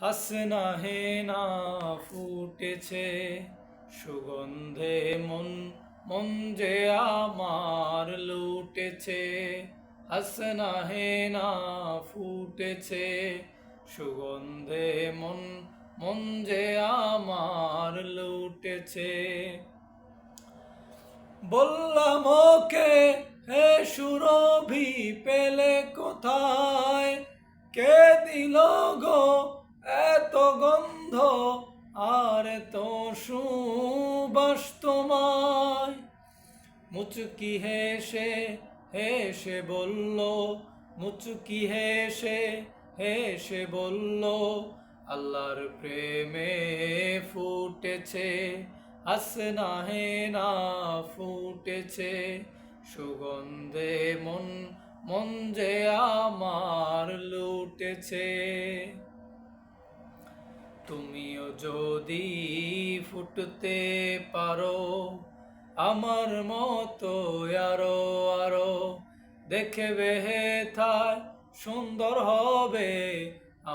হাসনা হেনা ফুটেছে, সুগন্ধে মন মন যে আমার লুটেছে। হাসনা হেনা ফুটেছে, সুগন্ধে মন মন যে আমার লুটেছে। বললাম, ওকে, হে সুরভি, পেলে কোথায়? কে দিল গো আর তো সুবাস তোমায়। মুচকি হেসে হেসে বলল, মুচকি হেসে হেসে বলল, আল্লাহর প্রেমে ফুটেছে, হাসনা হেনা ফুটেছে, সুগন্ধে মন মন যে আমার লুটেছে। তুমিও যদি ফুটতে পারো, আমার মতো আরও আরও দেখে হে থায় সুন্দর হবে,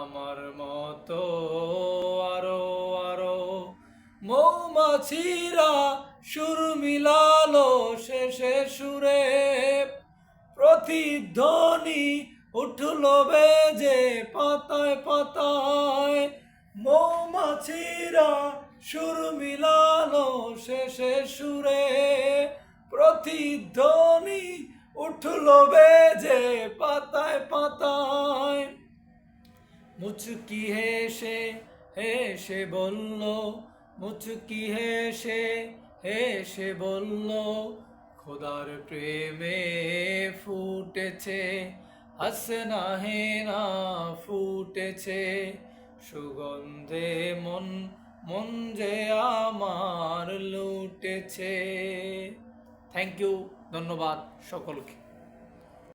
আমার মতো আরও আরও মৌমাছিরা সুর মিলালো শেষে সুরে, প্রতিধ্বনি উঠল বেজে পাতায় পাতায়। মৌমাছিরা সুর মিলালো শেষে সুরে। প্রতিধ্বনি উঠল বেজে পাতায় পাতায়। মুচকি হেসে হেসে বলল, মুচকি হেসে হেসে বলল, খোদার প্রেমে ফুটেছে হাসনা হেনা ফুটেছে। সুগন্ধে মন মন যে আমার লুটেছে। থ্যাংক ইউ ধন্যবাদ সকলকে।